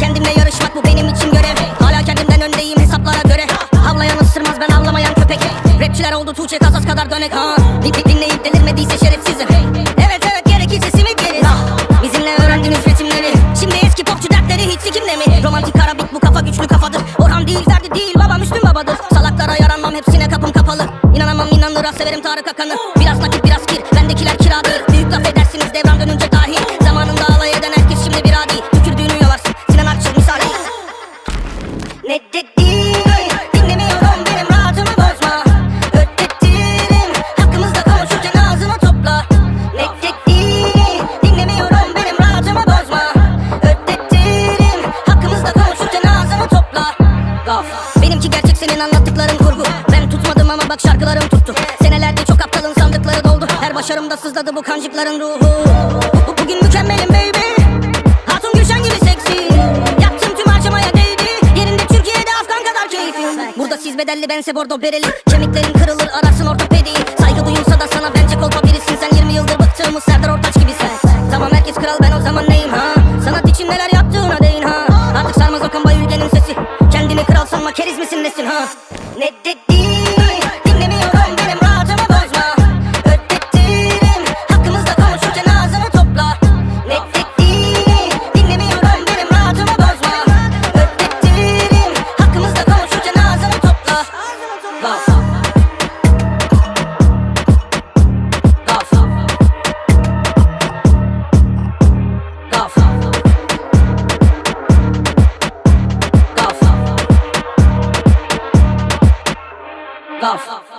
Kendimle yarışmak bu benim için görev. Hala kendimden öndeyim hesaplara göre. Havlayan ısırmaz ben avlamayan köpek. Rapçiler oldu Tuğçe Kazas kadar dönek. Ha Din- din- Dinleyip delirmediyse şerefsizim İnanır severim Tarık Akan'ı. Biraz nakit biraz kir bendekiler kiradır. Büyük laf edersiniz devran dönünce dahi. Zamanında alay eden herkes şimdi bir adi. Tükürdüğünü yalarsın. Sinan Akçıl misali. Ne dediğini dinlemiyorum benim rahatımı bozma. Ödettirim hakkımızda konuşurken ağzını topla. Ne dediğini dinlemiyorum benim rahatımı bozma. Ödettirim hakkımızda konuşurken ağzını topla. Benimki gerçek senin anlattıkların kurgu. Ben tutmadım ama bak şarkılarım tuttu Kaşlarımda sızladı bu kancıkların ruhu. Bugün mükemmelim baby. Hatun Gülşen gibi seksi. Yaptım tüm harcamaya değdi. Yerinde Türkiye'de Afgan kadar keyfim Burada siz bedelli bense bordo bereli Kemiklerin kırılır ararsın ortopedi Saygı duyulsa da sana bence kolpa birisin Sen 20 yıldır bıktığımız Serdar Ortaç gibisin. Tamam herkes kral ben o zaman neyim ha? Sanat için neler yaptığına değin ha? Artık sarmaz o kamba ülkenin sesi. Kendini kral sanma keriz misin nesin ha? Ne dedin 啊。